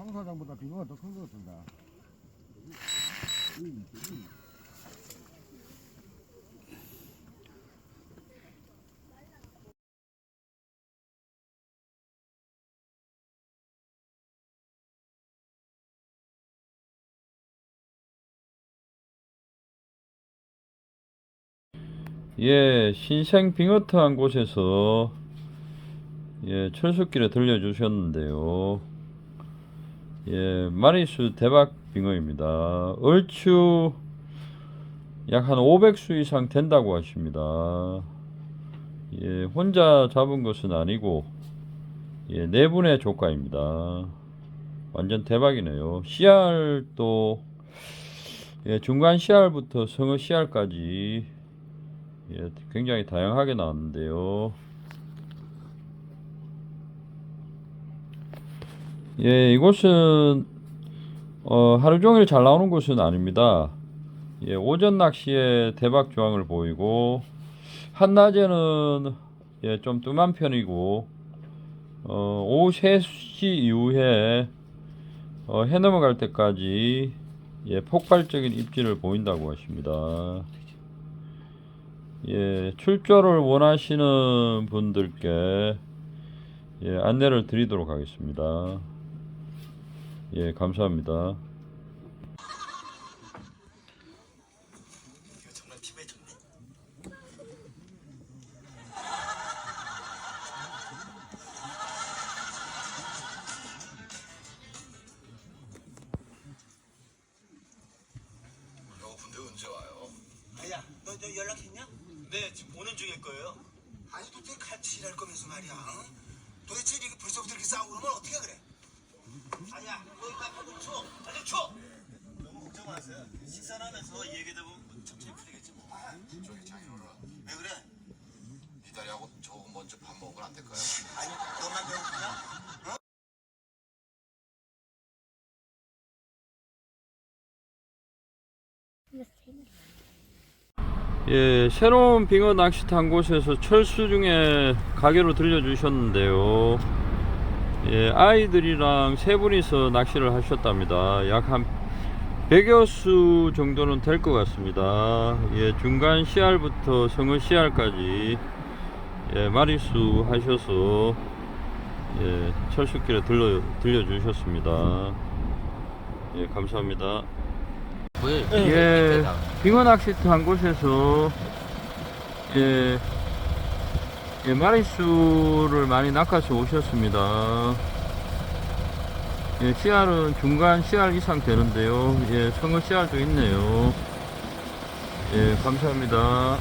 황사장보다 빙어가 더 큰 것 같은데. 예, 신생 빙어트 한 곳에서 예, 철수길에 들려주셨는데요. 예, 마리수 대박 빙어입니다. 얼추 약 한 500수 이상 된다고 하십니다. 예, 혼자 잡은 것은 아니고 예, 네 분의 조과입니다. 완전 대박이네요. 씨알도 예, 중간 씨알부터 성어 씨알까지 예, 굉장히 다양하게 나왔는데요. 예, 이곳은 어, 하루 종일 잘 나오는 곳은 아닙니다. 예, 오전 낚시에 대박 조항을 보이고 한낮에는 예, 좀 뜸한 편이고 어, 오후 3시 이후에 어, 해 넘어갈 때까지 예, 폭발적인 입질을 보인다고 하십니다. 예, 출조를 원하시는 분들께 예, 안내를 드리도록 하겠습니다. 예, 감사합니다. 정말 피부에 좋네. 여분데 언제 와요? 아야, 너, 너 연락했냐? 네, 지금 오는 중일 거예요. 아니, 도대체 같이 일할 거면서 말이야. 응? 도대체 이렇게 벌써부터 이렇게 싸우고 그러면 어떻게 그래? 예, 새로운 빙어 낚시터 한 곳에서 철수 중에 가게로 들려주셨는데요. 예, 아이들이랑 세 분이서 낚시를 하셨답니다. 약 한 100여 수 정도는 될 것 같습니다. 예, 중간 씨알부터 성어 씨알까지 예, 마리수 하셔서 예, 철수길에 들려, 들려주셨습니다. 예, 감사합니다. 예, 빙어 낚시터 한 곳에서 예, 예, 마리수를 많이 낚아서 오셨습니다. 예, 씨알은 중간 씨알 이상 되는데요. 예, 성어 씨알도 있네요. 예, 감사합니다.